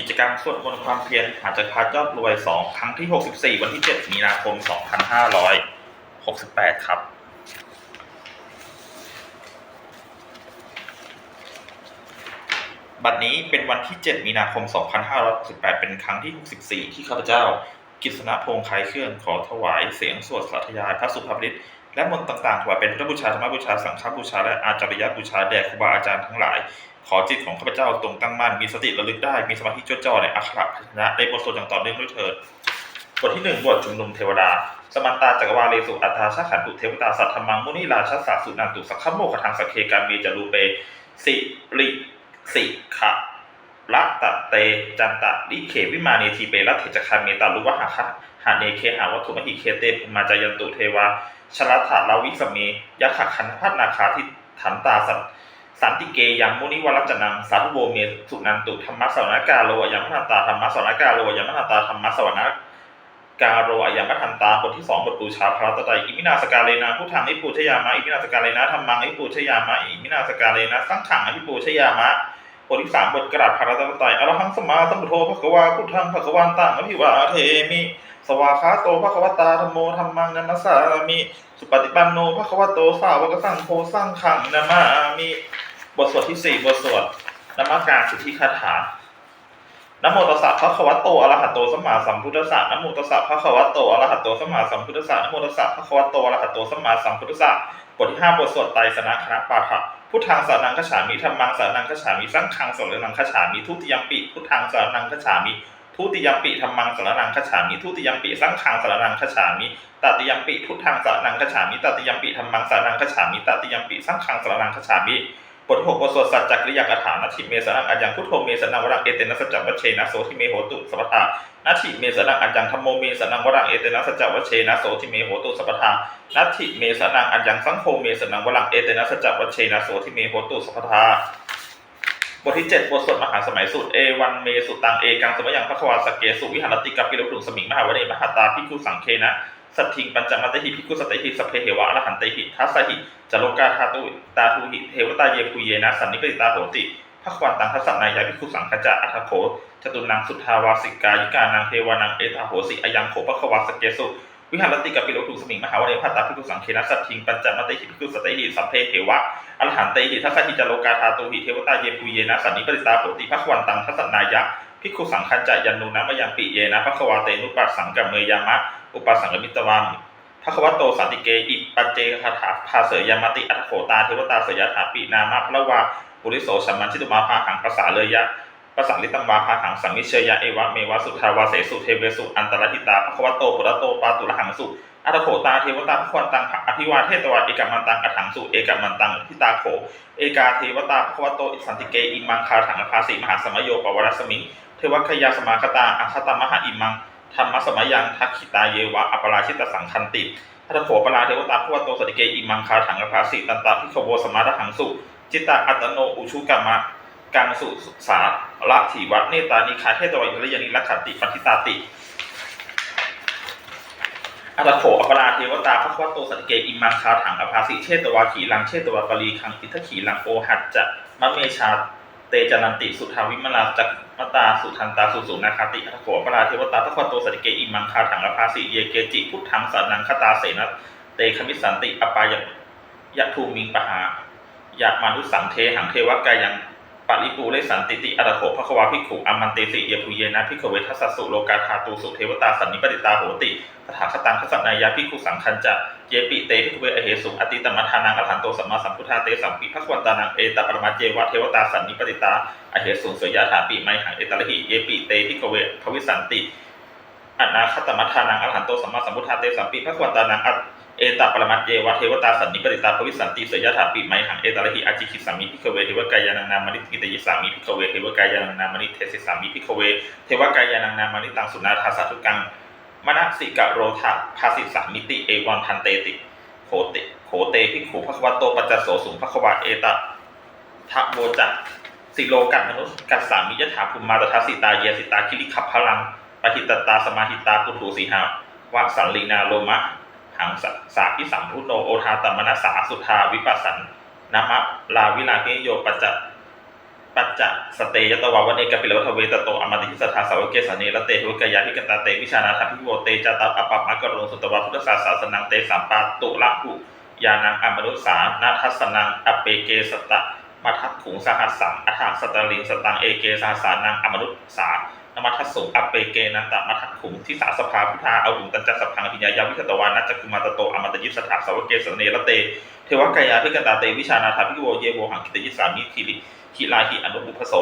กิจกรรมสวดมนต์ความเพียรหาจักรพรรดิยอดรวย2ครั้งที่64วันที่7มีนาคม2568ครับบัดนี้เป็นวันที่ 7 มีนาคม 2568 เป็นครั้งที่ 64 ที่ข้าพเจ้า กิษณพงษ์คล้ายเคลื่อนขอถวายเสียงสวดสาธยายพระสุภาพฤทธิ์ และมนต์ต่างๆถวายเป็นพุทธบูชาธรรมบูชาสังฆบูชาและอาจารยบูชาแด่ครูบาอาจารย์ทั้งหลาย ขอจิตของข้าพเจ้าตรงตั้งมั่นมีสติระลึกได้มีสมาธิจดจ่อในอักขระพันธนะได้บทสวดอย่างต่อเนื่องด้วยเถิดบทที่หนึ่งบทชุมนุมเทวดา สมันตาจักรวาเลสุอัตตาชาขันตุเทวตาสัทธมังมุนิราชสาสุนันตุสักขโมกทังสักเคกามีจารูเปสิริสิขะละตะเตจันตะลิเขวิมานีทีเปรัตเถจคาเมตาลุวะหะคะหาเนเคหาวัตถุมหิเคเตภูมาจายันตุเทวา ชลัตถาลาวิสเมยะขคันพัฒนาคาทิถันตาสัตสันติเกยังมุนิวรัจนังสาธุโบเมสุนันตุธรรมะสวรรกาโลยังมหันตาธรรมะสวรรกาโลยังมหันตาธรรมะสวรรกาโรอยังมหันตาบทที่สองบทปูชาพระตไตอิมินาสกาเลนะพุทธังอิปูชยามะอิมินาสกาเลนะธรรมังอิปูชยามะอิมินาสกาเลนะสังขังอิปูชยามะบทที่สามบทกระดาษพระตนตอรหังสมาสัมพุทโธภควาพุทธังภควันตังอภิวาเทมิ วาคาโตภควตาธรรมโมธรรมังนัมสามิ สุปฏิปันโนภควโตสาวกสังโฆสังขังนามามิ บทสวดที่สี่บทสวดนมัสการสิทธิคาถานโมตัสสะภะคะวะโตอระหะโตสัมมาสัมพุทธัสสะนโมตัสสะภะคะวะโตอระหะโตสัมมาสัมพุทธัสสะนโมตัสสะภะคะวะโตอระหะโตสัมมาสัมพุทธัสสะบทที่ห้าบทสวดไตรสนะคณะปาฐะพุทธังสานังคฉามิธรรมังสานังคฉามิสังฆังสานังคฉามิทุติยมปิพุทธังสานังคฉามิ ทุติยมปิธรรมังสานังคฉามิทุติยมปิสังฆังสานังคฉามิตติยมปิพุทธังสานังคฉามิตติยมปิธรรมังสานังคฉามิตติยมปิสังฆังสานังคฉามิบทหกบทสวดสัจจกริยากถานาทิเมสนังอัญญังพุทโธเมสนังวรังเอเตนะสัจจวัชเชนะโสทิเมโหตุสัพพทานาทิเมสนังอัญญังธรรมโมเมสนังวรังเอเตนะสัจจวัชเชนะโสทิเมโหตุสัพพทานัตถิเมสนังอัญญังสังโฆเมสนังวลังเอเตนะสจจวัชเชนะโสทิเมโหตุสัพพทา บทที่เจ็ดบทสวดมหาสมัยสุดเอวันเมสุตังเอกังสมยังพระควาสเกสุวิหารติกับกิโลกรุงสมิงมหาวเนมหาตาพิคุสังเคนะสัตถิงปัญจมัตติหิพิคุสตติหิสพเพเหวะอรหันติหิทัสสหิจโลกาธาตุตาทุหิเทวตาเยปุเยนะสันนิปติตาโหติพระควันตังทัสสนายาพิคุสังขจะอัทโขจตุนังสุทธาวาสิกายิกานังเทวานังเอตาโหสิอยังโขพระควาสเกสุ วิหารติกับปิโลกุสมิงมหาวเนพัตตาพิกุสังเคนะสัตถิงปัญจมติหิพิกุสติหิสัพเพเทวะอรหันเตหิทัสสหิจโลกาธาตุหิเทวตาเยปุเยนะสันนิปติตาโหติภควันตังทัสนายะพิกุสังคัญจะยันนูนะมยังปิเยนะภควาเตนุปัสสังกัมเมยามะอุปสังกมิตวังภควโตสันติเกอิปัจเจคาถาภาเสยามติอัตโขตาเทวตาเสยถาปินามะพระวาปุริโสสัมมันชิตุมาภาหังภาษาเลยะ ปสังลิตังวาภาหังสังมิเชยะเอวะเมวะสุทาวาเสสุเทเวสุอันตรหิตาภควโตปุระโตปาตุระหังสุอัตโขตาเทวตาพควรตังอภิวาเทตวาเอกมันตังอถังสุเอกมันตังทิตาโข เอกาเทวตาพควโตอิสันติเกอิมังคาถังภาสีมหาสมโยปวรสมิงเทวคยาสมาคตาอัคตมหาอิมังธรรมสมยังทักขิตาเยวะอปราชิตสังคันติอัตโขปราเทวตาพควโตสันติเกอิมังคาถังภาสีตันตาพิขโวสมาทหังสุจิตตาอัตโนอุชุกรรมะกังสุสา ละถีวัดเนตานิคาเทตวัยระยานิลักขันติปันทิตาติอัตโขอปราเทวตาพระควโตสันติเกอิมังคาถังอภาสิเชตวาขีลังเชตวากลีคังอิทขีลังโอหัจจะมะเมชาเตจานันติสุทาวิมลาจักมตาสุทันตาสุสุนาคาติอัตโขอปราเทวตาพระควโตสันติเกอิมังคาถังอภาสิเยเกจิพุทธังสานังคตาเสนะเตคมิสันติอปายยะทูมิงปหายะมานุสังเทหังเทวกายัง ปาริปูเลสันติติอัตโขภควาภิกขุอมันเตสิเยปุเยนะภิกขเวทัสสุโลกาธาตูสุเทวตาสันนิปติตาโหติตถาคตังคสัตนายาภิกขุสังคัญจะเยปิเตภิกขเวอเหสุอติตมัทานังอรหันโตสัมมาสัมพุทธาเตสัมปิภควันตานังเอตปรมาเจวะเทวตาสันนิปติตาอเหสุเสยาถาปิไมหังเอตระหิเยปิเตภิกขเวภวิสันติอนาคตมัทานังอรหันโตสัมมาสัมพุทธาเตสัมปิภควันตานังอัต เอตปรมัตเยวะเทวตาสันนิปติตาภวิสันติเสยยถาปิไมหังเอตระหิอาจิคิสามิพิกเวเทวกายานังนามนิกิตยิสามิพิกเวเทวกายานังนามนิเทสิสามิพิกเวเทวกายานังนามนิตังสุนาทาสาธุกังมณสิกะโรธาภาสิสามิติเอวันทันเตติโขเตโขเตพิกขุภควโตปัจจโสสุงภควาเอตทะโวจักสิโลกัตมนุสกัสสามิยถาภูมิมาตทัสสิตาเยสิตาคิริขับพลังปหิตตาสมาหิตาปุถุสีหาวะสันลีนาโลมะ หังสสาพิสัมพุโนโอทาตมนัสสาสุทาวิปัสสันนามะลาวิลาเกโยปัจจปัจจสเตยตวาวเนกปิลวัทเวตโตอมติทิสถาสาวกเกสเนละเตหุกยาภิกตาเตวิชานาถาภิโวเตจตาปปะมะกะโรสุตวะพุทธศาสาสนังเตสัมปาตุละหุยานังอมนุสานาทัสนังอเปเกสตะมัทักขุงสหัสสังอัฏฐสตลิงสตังเอเกสหัสสานังอมนุสาน มัทัสสุงอเปเกนันตมัทักขุงทิสาสภาพุทธาเอาหุงตัญจัสพังอภิญญายาวิคตวานัจจคุมาตโตอมตยิสถาสาวเกสเนละเต เทวกายาภิกันตาเตวิชานาถาภิโวเยโวหังกิตยิสามิคิริคิลาหิอนุบุพโส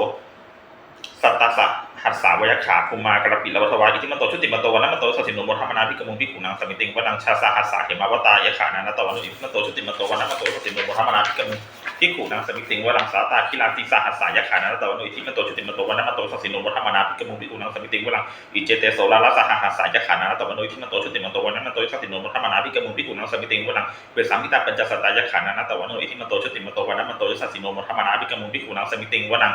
สัตตาสะหัสสาวยขาภูมากระปิละวัทวาอิทิมันโตชุติมันโตวันมันโตสัสสิโนโมธรรมนาภิกมุงภิกขุนังสมิติงวนังชาสาหัสสาเหมาวตายขานานาตวันนุอิทิมันโตชุติมันโตวันมันโตสัสสิโนโมธรรมนาภิกมุง ภิกขุนังสมิติงวนังสาตาคิลาติสาหัสสายขานานาตวันนุอิทิมันโตชุติมันโตวันนั้นมันโตสัสสิโนโมธรรมนาภิกมุงภิกขุนังสมิติงวนังอิเจเตโสลาลาสหหัสสายขานานาตวันนุอิทิมันโตชุติมันโตวันนั้นมันโตสัสสิโนโมธรรมนาภิกมุงภิกขุนังสมิติงวนังเวสามิตาปัญจสตายขานานาตวันอิทิมันโตชุติมันโตวันนั้นมันโตสัสสิโนมธรรมนาภิกมุงภิกขุนังสมิติงวนัง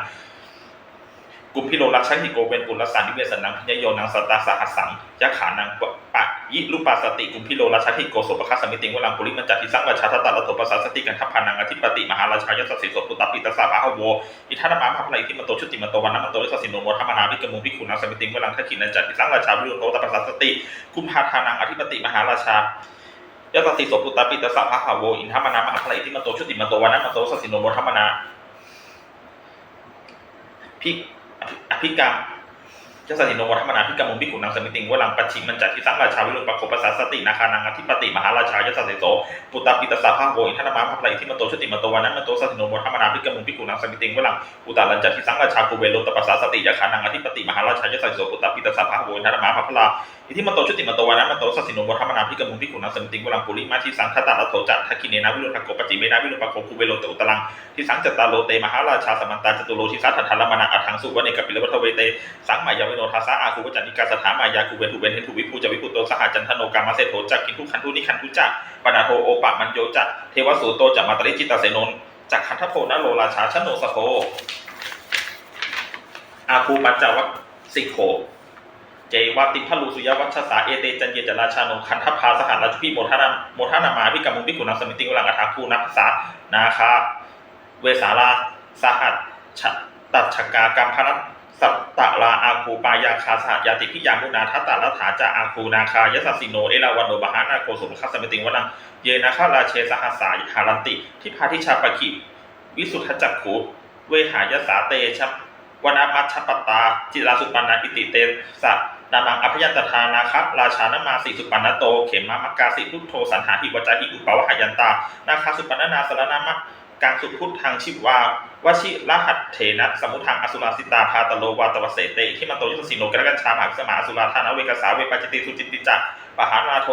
กุมพิโลรักชันหิโกเป็นปุลสานิเวสนังพิญโยนังสตตาสหัสสังยะขานังปะ ยิรูปาสติกุมพิโลรัชันหิโกโสปคัสสมิติงวลังปุริมันจัติสังวัชชาตตาลโทปัสสสติกันทัพพานังอธิปติมหาราชายสัสสิโสปุตตปิตสาภาโวอิทันมามาพลายอิทิมโตชุติมโตวันนั้นมันโตยสัสสิโนมธรรมนาภิกมุงภิกขุนังสมิติงวลังทักขินันจัติสังวัชชาวิโรโตตปัสสสติกุมภาทานังอธิปติมหาราชายตติโสปุตตปิตสสะภะหโวอินทมนามหาพลายที่มโตชุติมโตวันนั้นมันโตสัสสิโนโมธรรมนาพิอภิกรรม ยสัสสิโนโมธรรมนาพิกรรมมุงพิขุนังสมิติงวลังปัจฉิมันจัดที่สังราชาวิรุณปะโคปัสาสตินาคานังอธิปติมหาราชายสัสสิโสปุตตปิตสสะภาโวอินทนามาพลายที่มโตชติมโตวันนั้นมโตสัสสิโนโมธรรมนาพิกรรมมุงพิขุนังสมิติงวลังอุตตาลันจัดที่สังราชาภูเวโลตปัสสาสติยาคานังอธิปติมหาราชายสัสสิโสปุตตปิตสสะภาโวอินทนามหาพลาอิทิมโตชุติมโตวันนั้นมโตสัสสิโนโมธรรมนาพิกมุงพิกุณังสมิติงวลังปุริมาทิสังคตาลโทจัตทักขิเนนะวิโรธโกปจิเมนะวิโรปโกคุเวโลเตอุตลังทิสังจตตาโลเตมหาราชาสมันตาจตุโลทิสัทธัลมนาอัทังสุวเนกปิลวัทเวเตสังมายาวโนทาสาอาคูวจันนิกาสถามายาคูเวนทุเวนเทนทุวิภูจะวิภูโตสหจันทโนกามาเสโทจักกินทุคันทุนิคันทุจักปนาโทโอปะมันโยจักเทวสูโตจักมาตริจิตตเสนนจักขันทโพนโลราชาชโนสโคอาคูปัญจวัคสิโคเจวัติพลุสุยวัชสาเอเตจันเยจราชาโนคันทพาสหัสราชพิโมทนาโมทนามาพิกมุงพิกุณังสมิติวลังอัฐาคูนักษานาคาเวสาลาสหัสตัดชกากรรมพนัส สัตตะลาอาคูปายาคาสหยาติพิยามุนาทัตตาลถาจาอาคูนาคายสัสสิโน เอลาวันโนบหานาโกสุภคัสสมติงวลัง เยนาคาราเชสหัสสาหารันติ ทิพาทิชาปะกิวิสุทธจักขุเวหายสาเตชวนามัชชปตตา จิราสุปันนาอิติเตสะนามังอภยันตทานาครับราชานมาสีสุปันนโต เขมมะมกาสิพุโธสันหาหิวจาหิอุปวหายันตา นาคาสุปันนานารนามะ กังสุดพุทธังชิวาวชิรหัตเถนะสมุทังอสุราสิตาพาตโลวาตวเสเตที่มันโตยุตสิโนกรกันชาหาสมาอสุราธานาเวกสาเวปจิติสุจิตติจักปหานาโท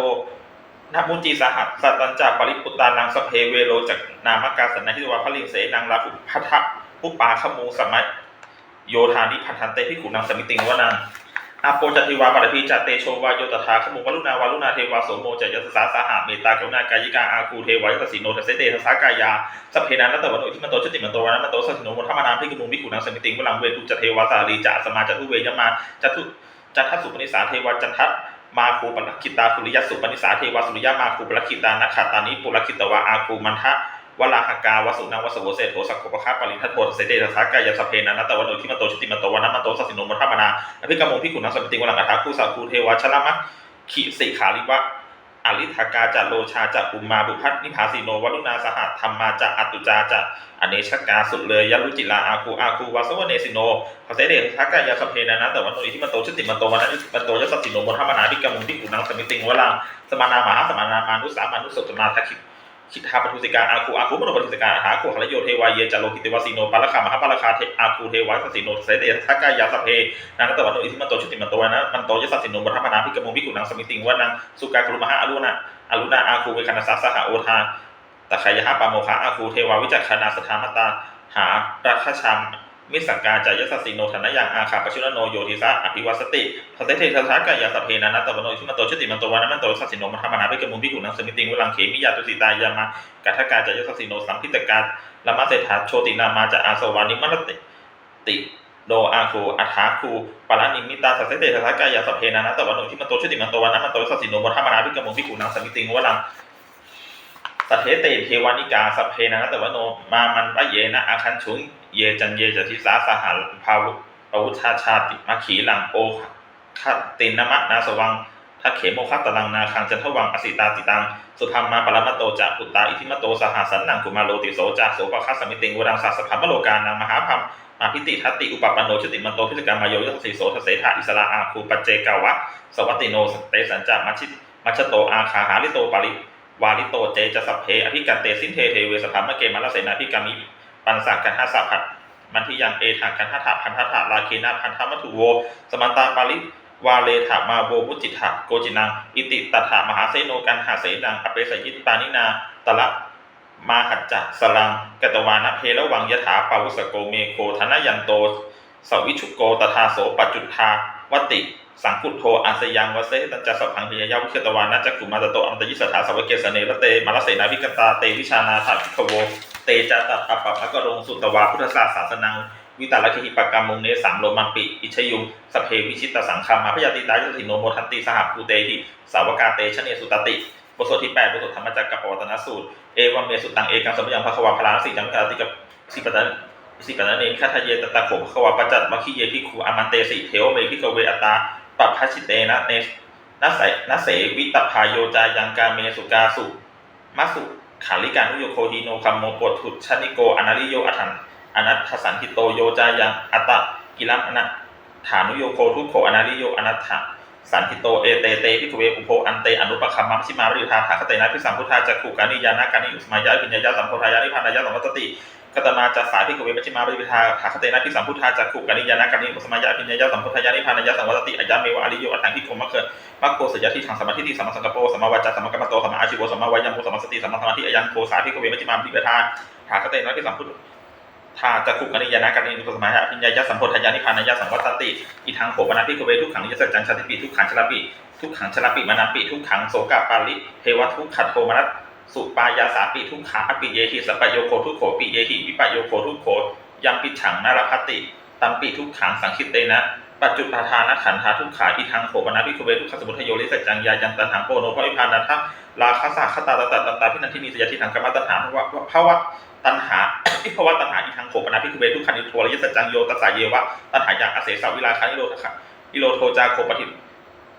นามุจีสหัสสัตัญจาปริปุตานังสเพเวโลจากนามกาสันนะทิวาพลิงเสนังลาภุพัทธปุปปาขมูสมัยโยธานิพันธันเตพิขุนังสมิติงวนัง อาโปจัตติวาปรพีจัตเตโชวาโยตถาขมุวลุนาวาลุนาเทวาโสโมจยสสาสาหาเมตตากรุณากายิกาอาคูเทวายสสิโนทัสเสเตทัสสากายาสพเพนันตะวันโนอิทิมันโตชติมันโตวันนั้นมันโตสัสสิโนมุทธรรมนามพิกมุงพิกุนังสมิติงวลังเวทุจเทวาสาลีจาสมาจตุเวยมาจตุจันทสุปนิสาเทวาจันทัมาคูปนคิตาสุริยสุปนิสาเทวาสุริยมาคูปนคิตานักขัตตานิปุรคิตวาอาคูมันทะ วลาหกาวสุนังวสุโวเศโทสักโคปะคาปริทัตโทเสเตทัสสากายสเพนันตะวันโนทิมโตชิติมโตวันมโตสัสสิโนมทธรรมนาอภิกรมงพิขุนังสมติวลังอัฏฐาคูสาคูเทวชลมะขิสิขาลิวะอลิทากาจะโลชาจะอุมมาบุพัฒนิพาสีโนวัลุนาสหัสธรรมาจะอตุจาจะอเนชกาสุดเลยยลุจิลาอาคูอาคูวาสวเนสิโนพระเสเดทักกายาสเพนะนะแต่วันโนอิที่มันโตชุติมันโตวันนั้นมันโตยสัสสิโนมุทธรรมนาภิกรรมงพิขุนังสมิติงวลังสมานามหาสมานามานุสามานุสตมาทักขิ คิทาปทุสิกาอาคูอาคูมโนปทุสิกาหาคูหรโยเทวายเยจโลกิติวสิโนปาลคามหาปาลคาเทอาคูเทวาสสิโนเสเตทักกายาสเพนังตะวันโนอิทิมันโตชุติมันโตนะมันโตยสัสสิโนบรรมนาภิกมุงภิกุนังสมิติงวันังสุกากรุมหาอรุณะอรุณาอาคูเวคณสัสสหโอทาตะขายะปาโมคาอาคูเทวาวิจักขณาสถามตาหารัคชัม มิสังกาจายสัสสิโนธนยังอาคาปชุนโนโยธิสะอภิวัสติพระเตเทสสากายาสพเพนันตะวันโนทิมันโตชติมันโตวันมันโตสัสสิโนมัธรรมนาภิกมุงภิกุนังสมิติงวลังเขมิยาตุสิตายามากัทกาจายสัสสิโนสัมพิตกาละมะเศถาโชตินามาจะอาสวานิมรติติโดอาคูอัฐาคูปารานิมิตาสัสเตทัสสากายาสพเพนันตะวันโนทิมันโตชติมันโตวันมันโตสัสสิโนมัธรรมนาภิกมุงภิกุนังสมิติงวลังสัทเทเตเทวานิกาสัพเพนันตวโนมามันวะเยนะอาคันชุง เยจันเยจติสาสหัภาวุปวุชาชาติมาขีหลังโอคตินมะนาสวังทักเขโมคัตตลังนาคังจันทวังอสิตาติตัง สุธรรมมาปรมัตโตจะปุตตาอิทิมโตสหสันนังกุมาโลติโสจะโสปคัสสมิติงวรังสัสพัมมโลกานังมหาพัมมาพิติทัตติอุปปันโนชติมันโตพิจกรรมโยยัสสิโสทเสถาอิสลาอาคูปัจเจกาวะสวัตติโนสเตสัญจามัชิมัชโตอาคาหาลิโตปาริวาลิโตเจจะสัพเพอภิกันเตสินเทเทเวสธรรมะเกมัลเสนาภิกามิ ปันสักกันหาสัพพัทมันทิยังเอทากันหาถาพันธถาลาเคนาพันธมัตุโว สมันตาปาริวาเลถามาโววุจิตถาโกจินัง อิติตถามหาเสโนกันหาเสนังอเปสยิตปานินาตละมาหัจจสลังกตวานะเพละวังยถาปาวุสโกเมโคธนยันโตสวิชุโกตถาโสปัจจุทา วติ สังคุโทอาสยังวเสตัญจสัพพังพิยายาวิคตวานะจักขุมาตโตอัมตยิสถาสวเกสเนระเตมารเสนาวิกตาเตวิชานาถาภิขโวเตจาตัดปปะภะกรงสุตวาพุทธศาสสนังวิตาลเคหิปกรรมมุงเนสามโลมังปิ อิชยุงสพเพวิชิตตสังคามาพยาติตายติโนโมทันติสหภูเตหิสาวกาเตชเนสุตติบทสวดที่8บทสวดธรรมจักรกับปวัตนสูตรเอวัมเมสุตังเอกังสมยังภควาพลานสีจังคาติกับสิปตันสิปตันเนคาทะเยตตะโขภควาปจัตมะคิเยพิคูอามันเตสิเทวเมพิกเวอตา ปัพพชิเตนะเนนัสเสนัสเสวิตพายโยจายังกาเมสุกาสุมัสุขาลิกานุโยโคหิโนคัมโมปวทุชนิโกอนาลิโยอัทันอนัตถสันติโตโยจายังอัตตะกิลัมอนัตฐานุโยโคทุโขอนาลิโยอนัตถะสันติโตเอเตเตพิกเวอุโพอันเตอนุปคัมมัมชิมาริธาถาคเตนะพิสัมพุทธาจักขุกานิยานะกานิอุสมายะปิญญายะสัมโพธายะนิพพานายะสัมวัตติ กตมาจัสสาพิกเวมัชฌิมาริธาถาคเตนะพิสัมพุทธาจักขุกานิยานะกานิอุสมายะปิญญายะสัมโพธายะนิพานายะสัมวัตติอายะเมวะอริโยอัตถังทิโกมะเคิมัคโคสยะทิถังสมาธิติสัมาสังกปโปสมาวาจาสัมากรรมโตสมาอาชีโวสมาวายามโมสัมาสติสมาสมาธิอายันโคสาพิกเวมัชฌิมาริธาถาคเตนะพิสัมพุทธาจักขุกนิยานากานินุสมัยะพิญญายะสัมโพธายานิพานายะสังวัตติอีทางโขปนาภิกเวทุกขังนิยสัจจังชาติปิทุกขังชลปิทุกขังชลปิมานาปิทุกขังโสกาปาลิเทวทุกขัดโทมนัส สุปายาสาปิทุกขาปิเยหิสัปปโยโคทุกโขปิเยหิวิปโยโคทุกโขยังปิฉังนารพัติตัมปิทุกขังสังคิตเตนะปัจจุปทานขันธาทุกขาอีทางโขปนาภิกเวทุกขสมุทโยลิสัจจังยายันตันหังโปโนภวิพานันทะลาคาสาคตาตตตตตาพินันทินีสยทิถังกรรมตันหาภวะภวะตัณหาเพราว่าตัณหาอีทางโขปนาพิคุเวทุกขันิโทรยสัจจังโยตัสสาเยวะตัณหาอย่างอเสสาวิลาคานิโรธคะนิโรโทจาโคปฏิ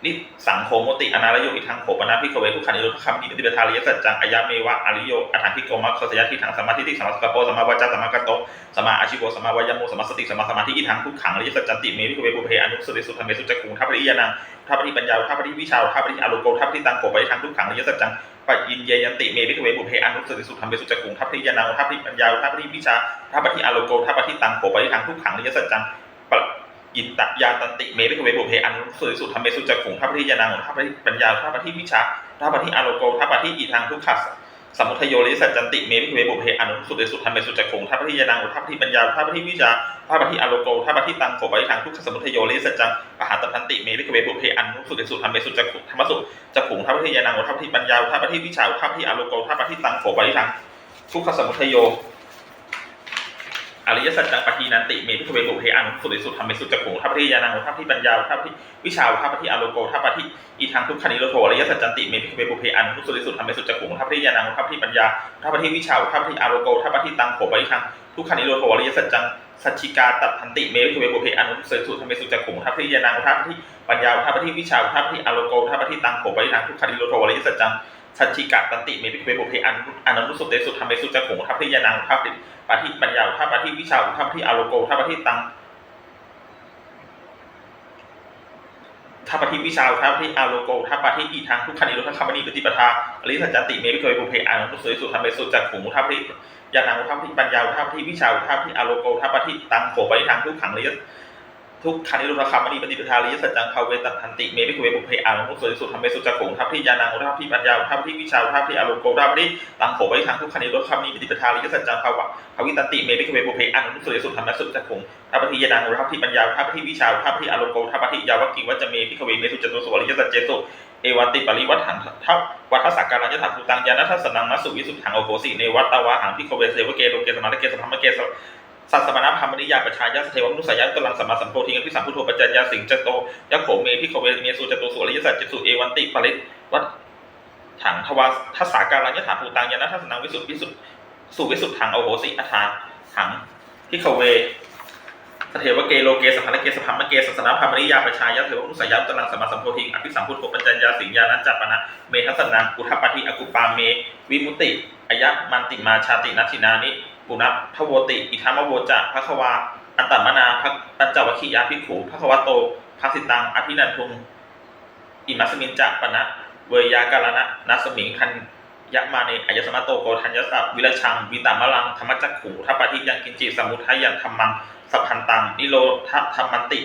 นิสังโฆมติอนาลโยอีทางโขปนาพิคุเวทุกขันิโรธคามิปฏิปทาริยสัจจังอายาเมวะอริโยอัฏฐานทิโกมัคสยาทิทางสมาธิติสมาสกปโปสมาวาจาสมากัตโตสมาอาชิโกสมาวายโมสมาสติสมาสมาธิอีทางทุกขังอริยสัจจันติเมพิคุเวปุเพอนุสุริสุธรรมสุจักขุงทัพปริยานังทัพปริปัญญาทัพปริวิชาทัพปริอโลโกทัพปริตังโขปริทางทุกขังอริยสัจจังปัจยินเยยันติเมพิทเวบุเพอนุสติสุธรรมสุจักุงทัพพิยานังทัพพิปัญญาทัพพิวิชาทัพพิอาโลโกทัพพิตังโขปริทังทุกขังนิยสัจจัง ปะยินตยาตันติเมพิทเวบุเพอันุสติสุธรรมเบสุจักขุงทัพพิยานังทัพพิปัญญาทัพพิวิชาทัพพิอาโลโกทัพพิอิทังทุกขัสสมุทโยริสัจจันติเมพิทเวบุเพอันสุติสุธรรมเบสุจักขุงทัพพิยานังทัพพิปัญญาทัพพิวิชาทัพพิอาโลโกทัพพิตังโขปริทังทุกขสมุทโยริสัจจังปหาตันติเมพิทเวบุเพอันสุติสุธรรมเบสุจักขุงธรรมสุจักขุงทัพพิยานังทัพพิปัญญาทัพพิวิชาทัพพิอาโลโกทัพพิตังโขปริทังทุกขสมุทโย อริยสัจจังปทีนันติเมพิทเวบุเพอนุสุติสุธรรมเมสุจักขุทัพพิยานังทัพพิปัญญาทัพพิวิชาทัพพิอโลโกทัพพิอีทางทุกขนิโรโทอริยสัจจันติเมพิทเวบุเพอนุสุติสุธรรมเมสุจักขุทัพพิยานังทัพพิปัญญาทัพพิวิชาทัพพิอโลโกทัพพิตังโขปริทังทุกขนิโรโทอริยสัจจังสัจฉิกาตัดพันติเมพิทเวบุเพอนุสุติสุธรรมเมสุจักขุทัพพิยานังทัพพิปัญญาทัพพิวิชาทัพพิอโลโกทัพพิตังโขปริทังทุกขนิโรโทอริยสัจจัง สัจจิกะตันติเมพิเวโภเพอันอนันตุสุเตสุธรรมเมสุจักขงทัพพิยานังทัพพิปาทิปัญญาทัพปาทิวิชาทัพพิอาโลโกทัพปาทิตังทัพปาทิวิชาทัพพิอาโลโกทัพปาทิอีทางทุกขันิโรธคัมมณีปฏิปทาอริสัจจติเมพิเวโภเพอันตุสุเตสุธรรมเมสุจักขงทัพพิยานังทัพพิปัญญาทัพพิวิชาทัพพิอาโลโกทัพปาทิตังโขปริทางทุกขังเลย ทุกขันิโรธคัมณีปฏิปทาอริสัจจังภาเวตันทันติเมพิคุเวโภเพอันตุสุเตสุธรรมเมสุจักขงทัพพิยานังทัพพิปัญญาทัพพิวิชาทัพพิอาโลโกทัพพิตังโขไว้ทางทุกขันในรถคำนี้ปฏิปทาลิยสัจจังภาวะภวิตันติเมพิกเวบุเพอานุสุริสุธรรมสุจักขงทัพพทิยานังทัพพิปัญญาทัพพิวิชาทัพพิอารมโกทัพพทิยาวกิวัจเมพิกเวเมสุจตุสวริยสัจเจสุเอวันติปริวัฏหันทัพวัฏสักการัญยถาภูตังยานัทสนังมัสสุวิสุทธังโอโคสีเนวัตตาวาหังพิกเวเสวเกโลเกสมาเกสพัมมเกส สัสมณพรมนิยาประชายาสเทวมนุสยาตลังสัมมาสัมโพธิงัพิสัมพุทโธปัจจยาสิงจโตยะโขเมพิกเวเมสุจตุสวริยสัจจสุเอวันติปริวัฏถังทวาทัสสาการัญญถาภูตังยานะทัสนังวิสุทธิวิสุทธิสุวิสุทธังโอโหสิอัฏฐาถังพิขเวสเทวเกโลเกสพพนเกสพัมเกสสนาพามนิยาประชายะเทวมุสยาตนังสมมาสัมโพธิงอภิสัมพุทโธปัญญญาสิงญาณจัปปนะเมทัสนังอุทปปฏิอกุปาเม วิมุตติอายะมันติมาชาตินัตินานิ ปุณพโวติ อิทัมโวจะภควา อันตมนาภปัญจวัคคียาภิกขุภควโตภาสิตัง อภินันทุง อิมัสมินจะปนะเวยากาลนะนัสมิงคันยะมาเนอายสมะโตโกทัญญสัพวิรชัง วิตามลังธรรมจักขุทัปปะทิยังกินจิสมุทัยยันธรรมังสัพพันตัง นิโรธธรรมันติ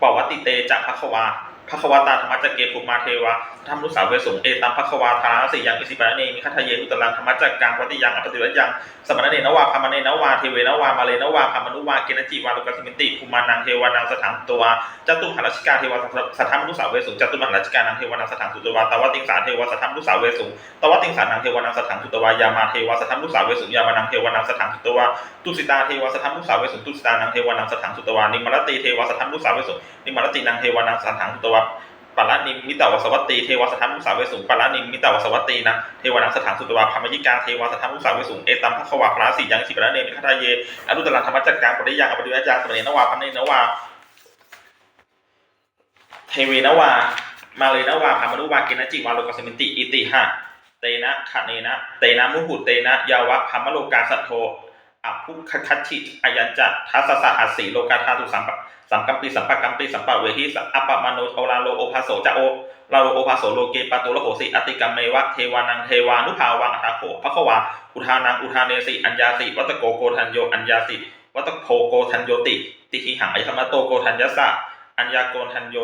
ปวัตติเตจพระควา ภควตาธรรมจักเกภูมาเทวาธรรมรุสาเวสุงเอตัมภควาทานาสิยังอิสิปะเนมิคัทเยอุตลังธรรมจักกังวัติยังอปติวัตยังสมณเนนวาพามเนนวาเทเวนวามาเลนวาพามนุวาเกณจิวาลุกัสมิติภูมานังเทวานังสถังตัวจตุมหราชิกาเทวาสัทธามนุสาเวสุจตุมหราชิกานังเทวานังสถังสุตวาตวติงสาเทวาสัทธามนุสาเวสุตวติงสานังเทวานังสถังสุตวายามาเทวาสัทธามนุสาเวสุยามานังเทวานังสถังสุตวาตุสิตาเทวาสัทธามนุสาเวสุตุสิตานังเทวานังสถังสุตวานิมรติเทวาสัทธามนุสาเวสุนิมรตินังเทวานังสถังสุตวาปรานิมิตาวสวัตตีเทวสัทธามุสาเวสุงปรานิมิตาวสวัตตีนะเทวานังสถังสุตวาพามยิกาเทวสัทธามุสาเวสุงเอตัมภควาพระสียังสิปะเนมิคทาเยอนุตตรังธรรมจักการปริยังอปริยญาสมเนนวาพัมเนนวาเทเวนวา มาเลยนวาพามานุวาเกณจิวาโลกสมินติอิติหะเตนะขะเนนะเตนะมุหุเตนะยาวะพามโลกาสัทโท อัพุคคัตชิอายัญจัตทัสสะหัสสีโลกาธาตุสัมปะสัมกัมปิสัมปะกัมปิสัมปะเวหิสัอัปปะมโนโทลาโลโอภาโสจะโอลาโลโอภาโสโลเกปะตุละโหสิอติกัมเมวะเทวานังเทวานุภาวังอัตถโขภควาอุทานังอุทาเนสิอัญญาสิวัตโกโกทันโยอัญญาสิวัตโพโกทันโยติ ติหิหังอัยธรรมโตโกทันยัสสะอัญญาโกทันโย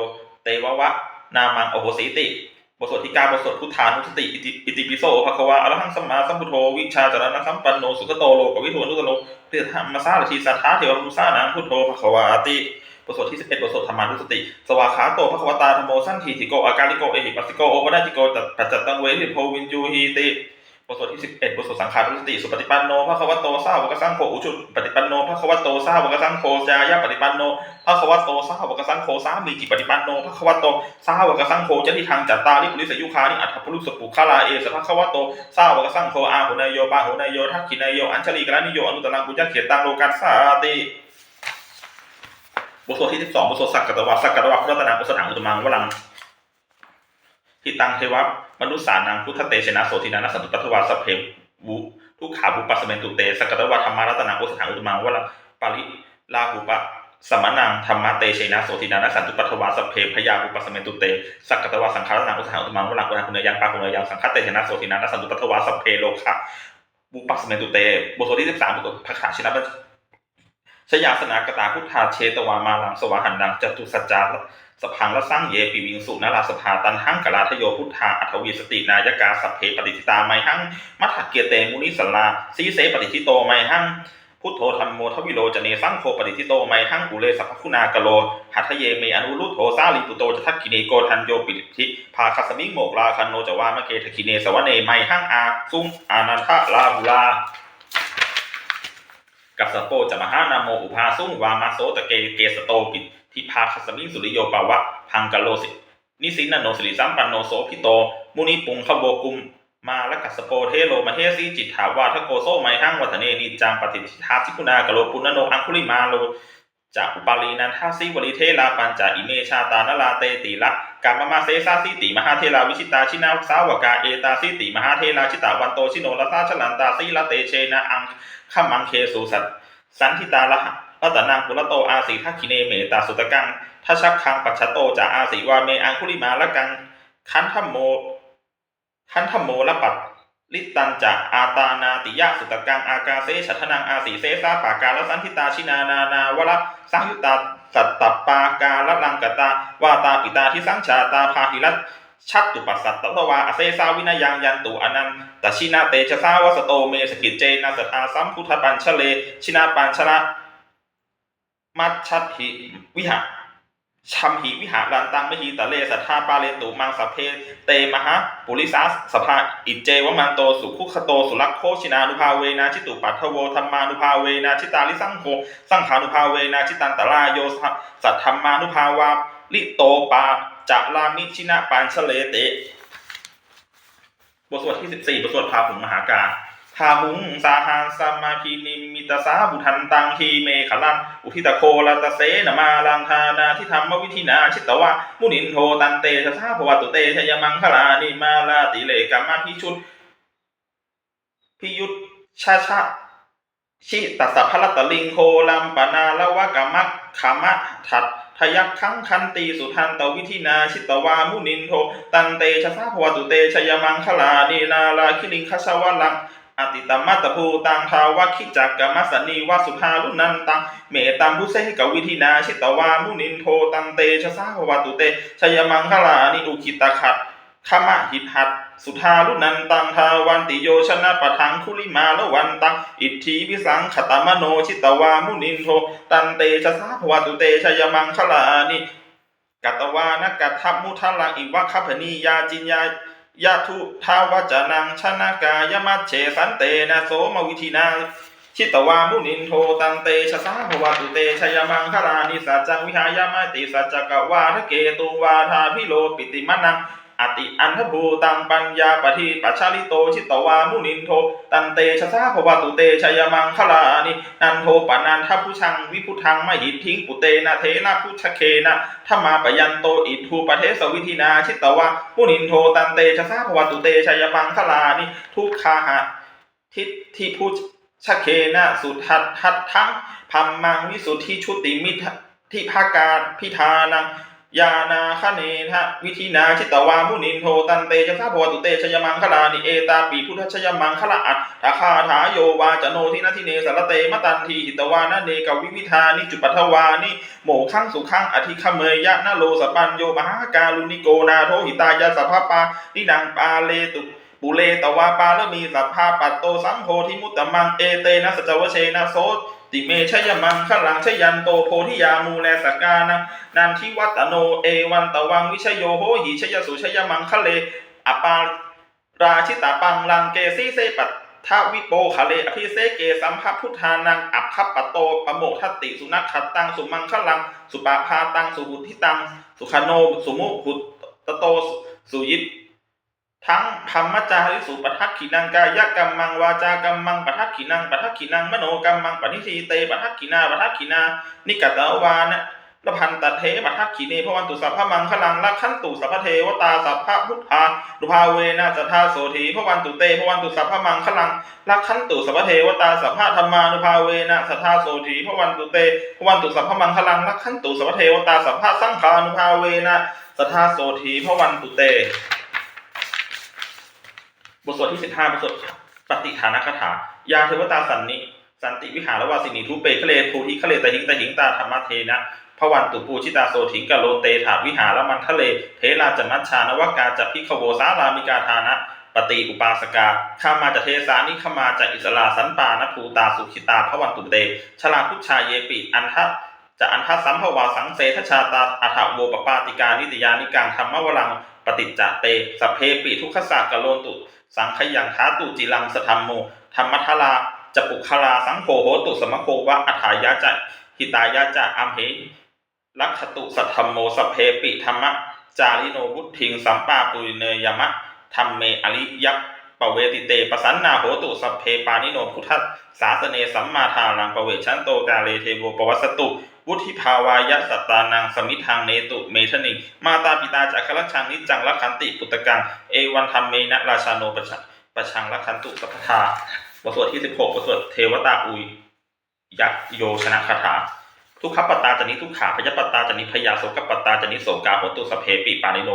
เตวะวะนามังโอโหสีติ บทสวดที่เก้าบทสวดพุทธานุสติอิติอิติปิโสภควาอรหังสัมมาสัมพุทโธวิชาจารณะสัมปันโนสุขโตโลกวิทูนุตโนเพื่อธรรมซารชีสัทธาเทวมุสานังพุทโธภควาติบทสวดที่ 11บทสวดธรรมานุสติ สวาขาโตภควตาธโมสั้นทีติโกอากาลิโกเอหิปัสสิโกโอปนาจิโกตัดปัจจตังเวริโพวินยูฮีติ บทสวดที่11บทสวดสังขารุสติสุปฏิปันโนภะคะวะโตสาวกสังโฆอุชุปฏิปันโนภะคะวะโตสาวกสังโฆจายะปฏิปันโนภะคะวะโตสาวกสังโฆสามีจิปฏิปันโนภะคะวะโตสาวกสังโฆจติทางจัตตาลิปุริสยุคานิอัตถปุรุสปุคาลาเอสภะคะวะโตสาวกสังโฆอาหุนายโยปาหุนายโยทักขินายโยอัญชลีกรานิโยอนุตตรังปุญญเขตังโลกัสสาติบทสวดที่12บทสวดสักกตวะสักกตวะพุทธตนาอุสถังอุตมังวลัง ทิตังเทวะมนุษสานังพุทธเตชนะโสทินานัสันตุปัทวาสพเพบุทุกขาบุปัสสเมนตุเตสกกตวะธรรมารัตนังอุสถังอุตมังวลังปาริลาหุปะสมนังธรรมะเตเชนะโสทินานัสันตุปัทวาสพเพพยาบุปัสเมนตุเตสักตวะสังขารนังอุสถังอุตมังวลังกุณาคุณยังปาคุณยังสังฆเตชนะโสทินานัสันตุปัทวาสพเพโลคะบุปัสสเมนตุเตบทที่13บทสวดภาษาชินบัญ ชยาสนากตาพุทธาเชตวามาลังสวาหันดังจตุสัจจาสพังละสร้างเยปีวิงสุนาราสภาตันหังกลาทโยพุทธาอัทวีสตินายกาสัพเพปฏิทิตาไมหังมัทธเกียเตมุนิสลาสีเสปฏิทิโตไมหังพุทโธธรรมโมทวิโลจเนสังโฆปฏิทิโตไมหังกุเลสัพพคุณากโล หัทะเยเมอนุรุโธสาลิปุโตจะทักกิเนโกทันโยปิทิภาคัสมิงโมกลาคันโนจวามะเกทกิเนสวเนไมหังอาซุงอานันทะลาบุลา กัสสโปจะมหานาโมอุภาสุงวามาโสตะเกเกสโตปิทิพาคัสมิงสุริโยปาวะพังกะโลสินิสินนโนสิริสัมปันโนโสพิโต มุนิปุงขโบกุม มาละกัสสโปเทโลมาเหสีจิตถาวาทโกโซไมหังวัฒเนนิจังปฏิทิทาสิกุณากะโลปุณโนอังคุลิมาโลจากอุปาลีนันทาสิวริเทลาปัญจาอิเมชาตานลาเตติละกามมาเซสาสิติมหาเทลาวิชิตาชินาสาวกาเอตาสิติมหาเทลาชิตาวันโตชิโนลสาชลันตาสีละเตเชนะอัง ข้ามังเคสุสัตสันทิตาละหะรัตนังปุระโตอาสีทักขิเนเมตาสุตกังทัชักคังปัจฉโตจาอาสีวาเมอังคุลิมาละกังคันธมโมคันธมโมละปัตลิตันจะอาตานาติยะสุตกังอากาเซฉัทนังอาสีเซสาปากาลสันทิตาชินานานาวละสังยุตตาสัตตปากาลลังกตาวาตาปิตาทิสังชาตาพาหิรัต ชัตตุปัสสัตตวาอเซสาวินายังยันตุอนันตชินาเตชะสาวสโตเมสกิจเจนะสทาสัมพุทธปัญชเล ชินาปัญชละมัชชัตหิวิหะชัมหิวิหารันตังมหิตะเลสัทธาปาเลตุมังสพเพเตมหาปุริสาสภาอิจเจวมันโตสุขุขโตสุลักโคชินานุภาเวนาชิตุปัทโวธรรมานุภาเวนาชิตาลิสังโฆสังขานุภาเวนาชิตันตราโยสัทธรรมานุภาวาลิโตปา จะลามิชินะปัญชเลเตบทสวดที่14บทสวดพาหุงมหาการพาหุงสาหาสมาพินิมิตาสาบุทันตังทีเมขลันอุทิตโคลตเสนมาลังทานาทิธรรมวิธินาชิตตวะมุนินโทตันเตชะสาภวตุเตชยมังคลานิมาลาติเลกัมมาพิชุดพิยุตชาชาชิตัสสะพละตลิงโคลัมปนาละวะกะมักขามะทัด ทยักขังคันตีสุทันตวิธินาชิตตวามุนินโทตันเตชะสาภวตุเตชยมังคลานีนาลาคิลิงคชวะลังอติตมัตตภูตังทาวะคิจักกมัสนีวสุภาลุนันตังเมตัมพุเสกวิธินาชิตวามุนินโทตังเตชะสาภวตุเตชยมังคลานิอุคิตะขัดขมะหิตหัด สุทาลุนันตังทาวันติโยชนะปะทังคุลิมาละวันตัง อิทธิวิสังขตมโนชิตวามุนินโท ตันเตชะสาภวตุเตชยมังคลานิกัตวานกัตถมุทลังอิวะคัพนียาจินยายะทุทาวจนังชนะกายมัจเฉสันเตนะโสมวิธินาชิตวามุนินโทตังเตชะสาภวตุเตชยมังคลานิสัจจังวิหายามติสัจจกวาทะเกตุวาทาพิโลปิติมนัง อติอันทภูตังปัญญาปฏิปัชชาลิโตชิตวามุนินโท ตันเตชะสาภวตุเตชยมังคลานินันโทปนันทพุชังวิพุทังมหิทิงปุเตนะเทนะพุชเคนะธรรมาปยันโตอิทูปเทสวิธินาชิตวามุนินโทตันเตชะสาภวตุเตชยมังคลานิทุกขาหะทิฏฐิพุชเคนะสุทัตทัตทังพัมมังวิสุทธิชุติมิททิภากาพิธานัง ยานาคเนทะวิธินาชิตวามุนินโทตันเตชะสาภวตุเตชยมังคลานิเอตาปีพุทธชยมังคลาอัตถาคาถาโยวาจโนทินาทิเนสารเตมตันทีหิตวานะเนกวิวิธานิจุปัทวานิโมขังสุขังอธิคเมยยะนาโลสปัญโยมหาการุณิโกนาโทหิตายาสัพพปานิดังปาเลตุปุเลตวาปาลมีสัพพาปัตโตสังโฆทิมุตตมังเอเตนะสจวเชนะโส ติเมชยมังขลังชยันโตโพธิยามูแลสกานะนันทิวัตโนเอวันตวังวิชโยโหหิชยสุชยมังคะเลอปาราชิตาปังลังเกสีเซปัตทวิโปคะเลอภิเสเกสัมภพุทธานังอัพคัปปะโตปโมทัตติสุนัขขัตตังสุมังคลัง สุปาพาตังสุหุทิตัง สุขโน สุมุหุตโตสุยิต ทั้งธรรมจาริสุปทักขินังกายกรรมังวาจากรรมังปทักขินังปทักขินังมโนกรรมังปณิทีเตปทักขินาปทักขินา นิกตวานะละพันตเทปทักขิเนพวันตุสัพพมังคลังลักขันตุสัพพเทวตาสัพพพุทธาดุภาเวนะสัทธาโสธีพวันตุเตพวันตุสัพพมังคลังลักขันตุสัพพเทวตาสัพพธรรมานุภาเวนะสัทธาโสธีพวันตุเตพวันตุสัพพมังคลังลักขันตุสัพพเทวตาสัพพสังฆานุภาเวนะสัทธาโสธีพวันตุเต บทสวดที่สิบห้าบทสวดปฏิฐานคาถายาเทวตาสันนิสันติวิหารวาสินีทุเปคะเลภูทิคะเลตหิงตหิงตาธรรมเทนะพระวันตุปูชิตาโสถิงกะโลเตถาวิหารมันทะเล เทลาจมัชชานวกาจัพิขโวสารามิกาทานะปฏิอุปาสกาข้ามาจากเทสานิขมาจากอิสลาสันปานภูตาสุขิตาพระวันตุเต ชลาพุชาเยปิ อันทะจะอันทะสัมภวาสังเสทชาตาอัฐโวปปาติกานิตยานิกังธรรมวรังปฏิจจเต สัพเพปิทุขสากะโลนตุ สังขยังท้าตุจิลังสธรรมโมธรรมทลาจปุคลาสังโฆโหตุสมโควะอัฏฐายะจะหิตายะจะอัมเหลักขตุสัทธรรมโมสเพปิธรรมะจาริโนวุทิงสัมปาปุริเนยมะธรรมเมอริยัก ปเวติเตปสันนาโหตุสัพเพปานิโนพุทธสาสเนสัมมาทารังปเวชันโตกาเลเทโวปวัสสตุวุฒิภาวายะสัตตานังสมิทางเนตุเมทนิมาตาปิตาจักขลักชังนิจจังลักขันติปุตตกังเอวันธรรมเมนะราชาโนปะชะปะชังลักขันตุสัพพทาบทสวดที่16บหกบทสวดเทวตาอุยยักโยชนะคาถาทุกขปตตาจนิทุกขาพยปตตาจนิพยาโสกปตตาจนิโสกาโหตุสพเพปิปานิโน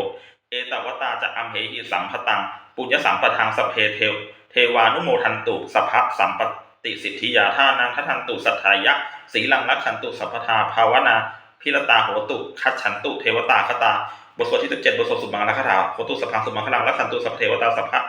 เอตวตาจะอัมเหหิสัมพตัง ปุญญสัมปทังสพเพเทวเทวานุโมทันตุสัพพะสัมปติสิทธิยาท่านังทัทันตุสัทธายะสีลังรักขันตุสัพพทาภาวนาพิรตาโหตุคัจฉันตุเทวตาคตา บทสวดที่17บทสวดสุมังคาถาโหตุสัพพังสุมังคลังรักขันตุสัพเทวตาสัพพะ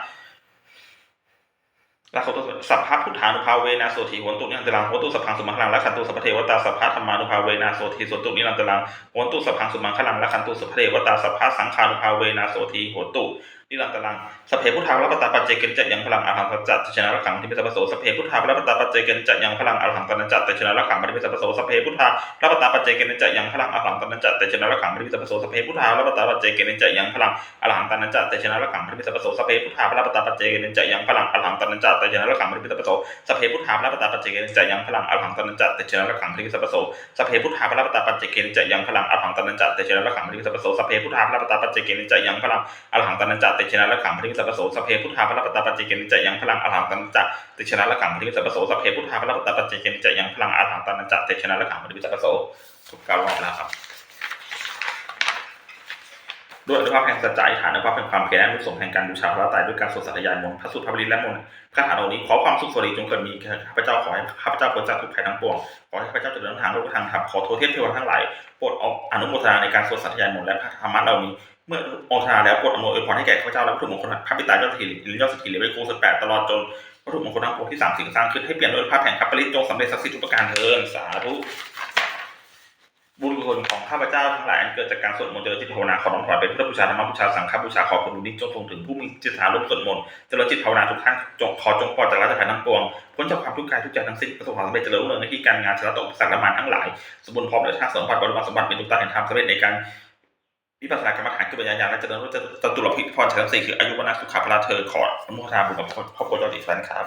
รักขันตุสัพพะพุทธานุภาเวนะโสธีโหตุนิรันตรังโหตุสัพพังสุมังคลังรักขันตุสัพเทวตาสัพพะธรรมานุภาเวนะโสธีโสตุนิรันตรังโหนตุสัพพังสุมังคลังรักขันตุสัพเทวตาสัพพะสังฆานุภาเวนะโสธีโหตุ นิรันตรังสเพพุทธาวัปตตาปัจเจกินจัยังพลังอาหังตัจจัตชนะระขังที่มิสัพโสสเพพุทธาวัปตตาปัจเจกินจัยังพลังอาหังตันจัตติชนะระขังที่มิสัพโสสเพพุทธาวัปตตาปัจเจกินจัยังพลังอาหังตันจัตติชนะระขังที่มิสัพโสสเพพุทธาวัปตตาปัจเจกินจัยังพลังอาหังตันจัตติชนะระขังที่มิสัพโสสเพพุทธาวัปตตาปัจเจกินจัยังพลังอาหังตันจัตติชนะระขังที่มิสัพโสสเพพุทธาวัปตตาปัจเจกินจัยังพลังอาหังตันจัตติชนะระขังที่มิสัพโสสเพพุทธาวัปตตาปัจเจกินจัยังพลังอาหังตันจัตติชนะระขังที่มิสัพโสสเพพุทธาวัปตตาปัจเจกินจัยังพลังอรหังตันจัตติชนะละขังพระทิสัพพโสสเพพุทธาพระปตาปัจเจกนิจยังพลังอรหังตันจัตติชนะละขังพระทิสัพพโสสเพพุทธาพระปตาปัจเจกนิจยังพลังอรหังตันจัตติชนะละขังพระทิสัพพโสทุกเก้ารอบแล้วครับด้วยอนุภาพแห่งสัจจะฐานอนุภาพแห่งความเพียรและอนุสงส์แห่งการบูชาพระตายด้วยการสวดสัตยายมนต์พระสุทธพริและมนต์คาถาเหล่านี้ขอความสุขสวัสดีจงเกิดมีข้าพเจ้าขอให้ข้าพเจ้าพ้นจากทุกภัยทั้งปวงขอให้ข้าพเจ้าเจริญทางโลกทางธรรมขอโทษเทพเทวดาทั้งหลายโปรดอนุโมทนาในการสวดสัตยายมนต์และพระธรรมะเหล่านี้ เมื่อโอทนาแล้วโปรดอำนวยอวยพรให้แก่ข้าพเจ้าและวัตถุมงคลพระปิตายอดสถิริยอดสถิริไว้คสุดแปดตลอดจนวัตถุมงคลทั้งปวงที่สามสิ่งสร้างขึ้นให้เปลี่ยนด้วยภาพแห่งคัปปริตจงสำเร็จศักดิ์สิทธิ์ทุกประการเถิดสาธุบุญกุศลของข้าพเจ้าทั้งหลายอันเกิดจากการสวดมนต์เจริญจิตภาวนาขอน้อมถวายเป็นพุทธบูชาธรรมบูชาสังฆบูชาขอผลบุญนี้จงส่งถึงผู้มีจิตศรัทธาร่วมสวดมนต์เจริญจิตภาวนาทุกท่านจงขอจงปลอดจากราชภัยทั้งปวงพ้นจากความทุกข์กายทุกใจทั้งสิ้นประสบความสำเร็จเจริญรุ่งเรืองในที่การงานชนะตกสรรคและมารทั้งหลายสมบูรณ์พร้อมด้วยชาติสมบัติบริวารสมบัติเป็นตุกตาแห่งธรรมสำเร็จในการ วิปัสสนากรรมฐานคือปัญญาญาณและเจริญรู้จตุรพิพรชั้นสี่คืออายุวนาสุขภาพลาเธอขออนุโมทนาบุญกับพ่อโครัวจอดีแฟนครับ